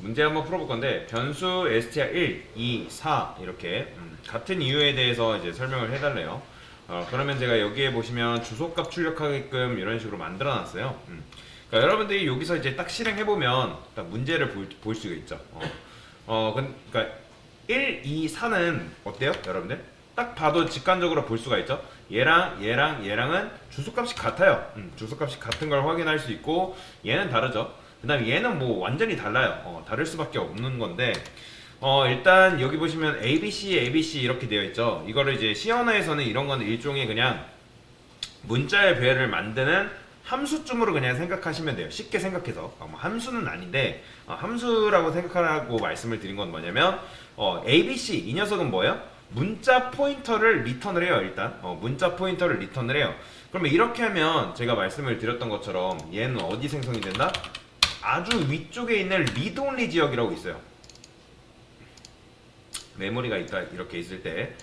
문제 한번 풀어볼 건데 변수 str 1, 2, 4 이렇게 음, 같은 이유에 대해서 이제 설명을 해달래요. 어, 그러면 제가 여기에 보시면 주소값 출력하게끔 이런 식으로 만들어놨어요. 음. 그러니까 여러분들이 여기서 이제 딱 실행해 보면 딱 문제를 볼, 볼 수가 있죠. 어, 어 근- 그러니까 1, 2, 4는 어때요, 여러분들? 딱 봐도 직관적으로 볼 수가 있죠. 얘랑 얘랑 얘랑은 주소값이 같아요. 음, 주소값이 같은 걸 확인할 수 있고 얘는 다르죠. 그 다음에 얘는 뭐 완전히 달라요. 어, 다를 수밖에 없는 건데 어, 일단 여기 보시면 ABC, ABC 이렇게 되어 있죠. 이거를 이제 C 언어에서는 이런 거는 일종의 그냥 문자의 배열을 만드는 함수쯤으로 그냥 생각하시면 돼요. 쉽게 생각해서 어, 뭐 함수는 아닌데 어, 함수라고 생각하라고 말씀을 드린 건 뭐냐면 어, ABC 이 녀석은 뭐예요? 문자 포인터를 리턴을 해요. 일단 어, 문자 포인터를 리턴을 해요. 그러면 이렇게 하면 제가 말씀을 드렸던 것처럼 얘는 어디 생성이 된다? 아주 위쪽에 있는 리드 온리 지역이라고 있어요. 메모리가 있다 이렇게 있을 때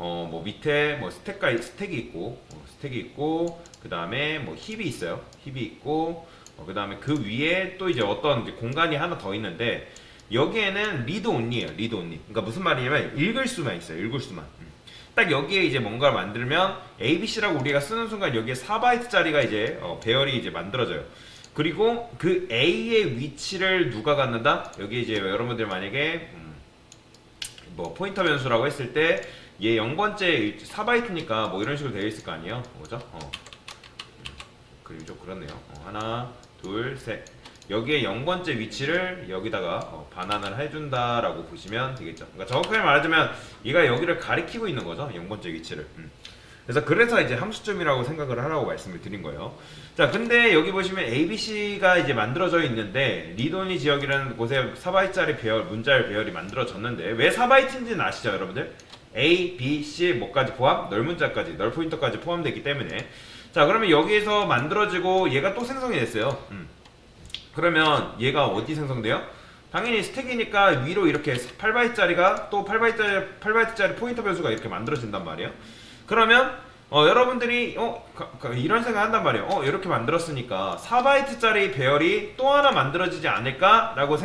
어 뭐 밑에 뭐 스택가 스택이 있고 어, 스택이 있고 그 다음에 뭐 힙이 있어요 힙이 있고 어, 그 다음에 그 위에 또 이제 어떤 이제 공간이 하나 더 있는데 여기에는 리드 온리예요 리드 온리 그러니까 무슨 말이냐면 읽을 수만 있어요 읽을 수만 음. 딱 여기에 이제 뭔가를 만들면 ABC라고 우리가 쓰는 순간 여기에 4바이트짜리가 이제 어, 배열이 이제 만들어져요. 그리고 그 A의 위치를 누가 갖는다? 여기 이제 여러분들 만약에 음, 뭐 포인터 변수라고 했을 때 얘 0번째 4바이트니까 뭐 이런 식으로 되어 있을 거 아니에요? 뭐죠? 어. 그리고 좀 그렇네요. 어, 하나, 둘, 셋. 여기에 0번째 위치를 여기다가 어, 반환을 해준다라고 보시면 되겠죠. 그러니까 정확하게 말하자면 얘가 여기를 가리키고 있는 거죠. 0번째 위치를. 음. 그래서 그래서 이제 함수점이라고 생각을 하라고 말씀을 드린 거예요. 자, 근데 여기 보시면 ABC가 이제 만들어져 있는데 리돈이 지역이라는 곳에 4바이트짜리 배열, 문자열 배열이 만들어졌는데 왜 4바이트인지는 아시죠, 여러분들? A, B, C 뭐까지 포함, 널 문자까지, 널 포인터까지 포함되기 때문에 자, 그러면 여기에서 만들어지고 얘가 또 생성이 됐어요. 음. 그러면 얘가 어디 생성돼요? 당연히 스택이니까 위로 이렇게 8바이트짜리가 또 8바이트짜리, 8바이트짜리 포인터 변수가 이렇게 만들어진단 말이에요. 그러면 어, 여러분들이 어, 가- 가- 이런 생각 한단 말이에요. 어, 이렇게 만들었으니까 4바이트짜리 배열이 또 하나 만들어지지 않을까라고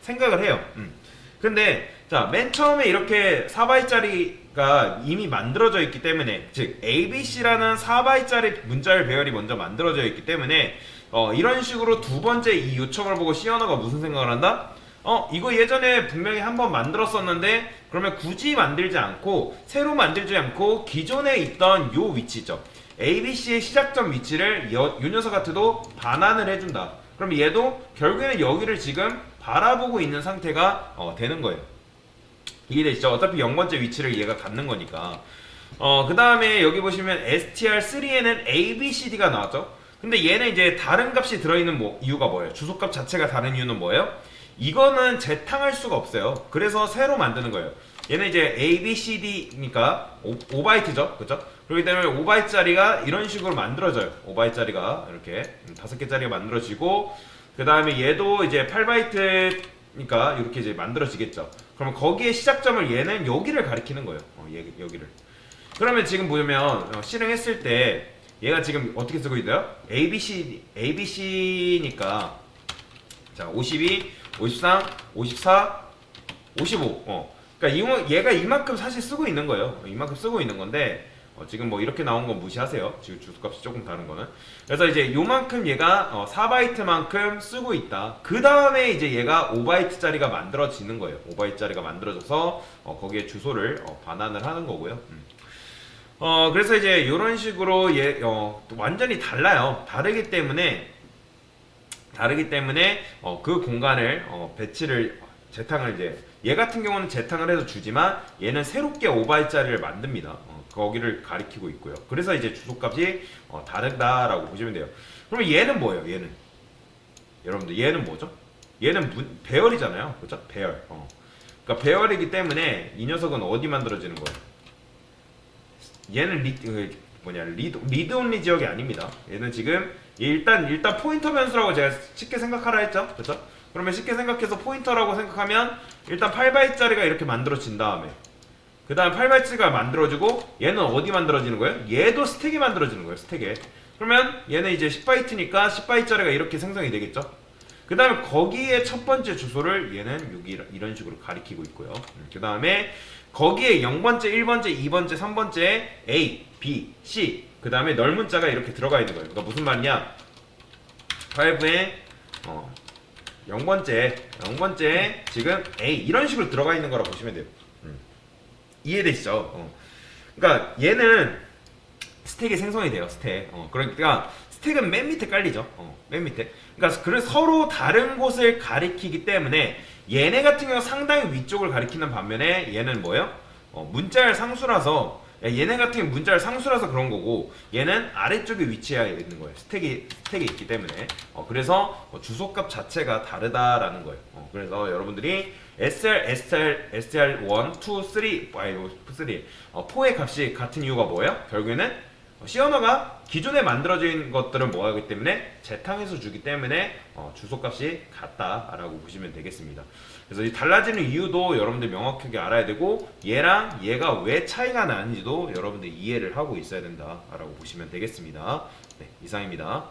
생각을 해요. 음. 근데 자, 맨 처음에 이렇게 4바이트짜리가 이미 만들어져 있기 때문에 즉 ABC라는 4바이트짜리 문자열 배열이 먼저 만들어져 있기 때문에 어, 이런 식으로 두 번째 이 요청을 보고 언어가 무슨 생각을 한다? 어, 이거 예전에 분명히 한번 만들었었는데 그러면 굳이 만들지 않고 새로 만들지 않고 기존에 있던 요 위치죠. ABC의 시작점 위치를 여, 요 녀석 같아도 반환을 해준다. 그럼 얘도 결국에는 여기를 지금 바라보고 있는 상태가 어, 되는 거예요. 이해되시죠? 어차피 0번째 위치를 얘가 갖는 거니까. 어, 그 다음에 여기 보시면 str3에는 abcd가 나왔죠? 근데 얘는 이제 다른 값이 들어있는 뭐, 이유가 뭐예요? 주소값 자체가 다른 이유는 뭐예요? 이거는 재탕할 수가 없어요. 그래서 새로 만드는 거예요. 얘는 이제 abcd니까 5, 바이트죠 그죠? 그렇기 때문에 5바이트짜리가 이런 식으로 만들어져요. 5바이트짜리가 이렇게 5개짜리가 만들어지고 그 다음에 얘도 이제 8바이트니까 이렇게 이제 만들어지겠죠. 그러면 거기에 시작점을 얘는 여기를 가리키는 거예요. 어, 얘, 여기를. 그러면 지금 보면 어, 실행했을 때 얘가 지금 어떻게 쓰고 있나요? ABC ABC니까 자 52, 53, 54, 55. 어. 그러니까 이, 얘가 이만큼 사실 쓰고 있는 거예요. 이만큼 쓰고 있는 건데 어, 지금 뭐 이렇게 나온 건 무시하세요. 지금 주소값이 조금 다른 거는. 그래서 이제 요만큼 얘가 어, 4바이트만큼 쓰고 있다. 그 다음에 이제 얘가 5바이트짜리가 만들어지는 거예요. 5바이트짜리가 만들어져서 어, 거기에 주소를 어, 반환을 하는 거고요. 음. 어 그래서 이제 이런 식으로 얘 어, 또 완전히 달라요. 다르기 때문에 다르기 때문에 어, 그 공간을 어, 배치를 재탕을 이제 얘 같은 경우는 재탕을 해서 주지만 얘는 새롭게 5바이트짜리를 만듭니다. 어, 거기를 가리키고 있고요. 그래서 이제 주소값이 어, 다르다라고 보시면 돼요. 그러면 얘는 뭐예요? 얘는 여러분들 얘는 뭐죠? 얘는 문, 배열이잖아요. 그렇죠? 배열. 어. 그러니까 배열이기 때문에 이 녀석은 어디 만들어지는 거예요? 얘는 리, 그 뭐냐 리드 리드 온리 지역이 아닙니다. 얘는 지금 얘 일단 일단 포인터 변수라고 제가 쉽게 생각하라 했죠, 그렇죠? 그러면 쉽게 생각해서 포인터라고 생각하면 일단 8바이트짜리가 이렇게 만들어진 다음에 그 다음 8바이트가 만들어지고 얘는 어디 만들어지는 거예요? 얘도 스택이 만들어지는 거예요, 스택에. 그러면 얘는 이제 10바이트니까 10바이트짜리가 이렇게 생성이 되겠죠? 그 다음에 거기에 첫 번째 주소를 얘는 여기 이런 식으로 가리키고 있고요. 그 다음에 거기에 0번째, 1번째, 2번째, 3번째 A, B, C 그 다음에 넓은 자가 이렇게 들어가 있는 거예요. 그러니까 무슨 말이냐? 5에 어, 0번째, 0번째 지금 A 이런 식으로 들어가 있는 거라 보시면 돼요. 음. 이해되시죠? 어. 그러니까 얘는 스택이 생성이 돼요. 스택. 어, 그러니까 스택은 맨 밑에 깔리죠. 어, 맨 밑에. 그러니까 그래서 서로 다른 곳을 가리키기 때문에 얘네 같은 경우 상당히 위쪽을 가리키는 반면에 얘는 뭐예요? 어, 문자열 상수라서 야, 얘네 같은 경우 문자열 상수라서 그런 거고 얘는 아래쪽에 위치해 있는 거예요. 스택이 스택이 있기 때문에. 어, 그래서 어, 주소값 자체가 다르다라는 거예요. 어, 그래서 여러분들이 SR, SR, SR 1, 2, 3, 아니 3, 어, 4의 값이 같은 이유가 뭐예요? 결국에는 언어가 기존에 만들어진 것들을 뭐하기 때문에 재탕해서 주기 때문에 어, 주소값이 같다라고 보시면 되겠습니다. 그래서 이 달라지는 이유도 여러분들 명확하게 알아야 되고 얘랑 얘가 왜 차이가 나는지도 여러분들 이해를 하고 있어야 된다라고 보시면 되겠습니다. 네, 이상입니다.